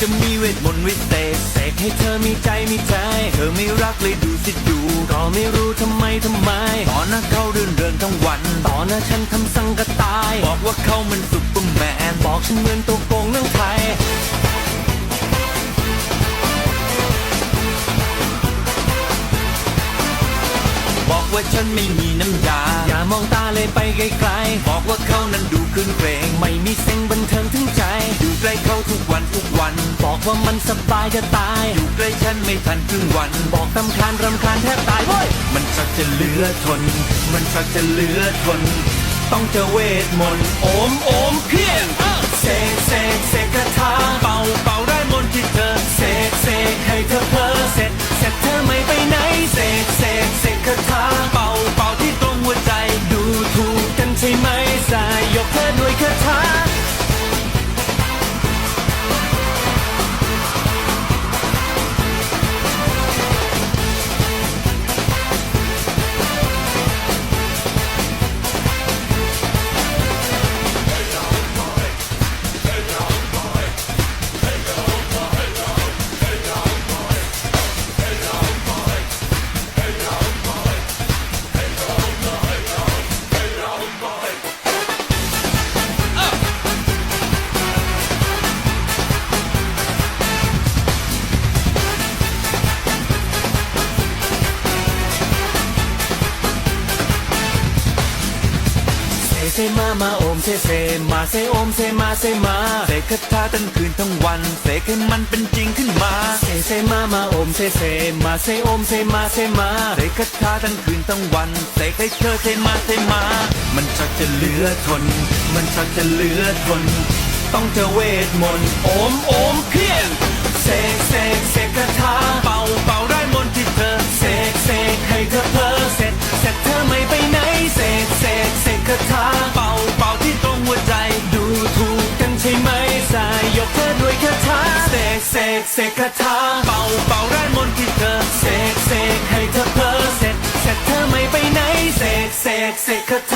จะมีเวทมนต์วิเศษเสกให้เธอมีใจมีใจ เธอไม่รักเลยดูสิดู ก็ไม่รู้ทำไมทำไมตอนหน้าเขาเดินเดินทั้งวันตอนหน้าฉันทำสังกะตาย บอกว่าเขามันซุปเปอร์แมน บอกฉันเหมือนตัวโกงเรื่องไทยบอกว่าฉันไม่มีน้ำยา อย่ามองตาเลยไปไกลๆ บอกว่าเขานั้น บอกว่ามันสบายจะตาย อยู่ใกล้ฉันไม่ทันครึ่งวัน บอกตำคาญรำคาญแทบตายเว้ย มันชักจะเหลือทน มันชักจะเหลือทน ต้องเจอเวทมนต์โอมโอมเพีย เซมามาโอมเซเซมาเซโอมเซมาเซมาเสคาถาทั้งคืนทั้งวันเสให้มันเป็นจริงขึ้นมาเซเซมามาโอมเซเซมาเซโอมเซมาเซมาเสคาถาทั้งคืนทั้งวันเสให้เธอเซมาเซมา มันชักจะเหลือทน มันชักจะเหลือทน ต้องเจอเวทมนต์โอมโอมเพียงเสเสเสคาถา กเสกเสกคาถาเป่าเป่าได้มนต์ที่เธอเสกเสกให้เธอเพอเสร็จเสร็จเธอไม่ไปไหนเสกเสกเสกคาถา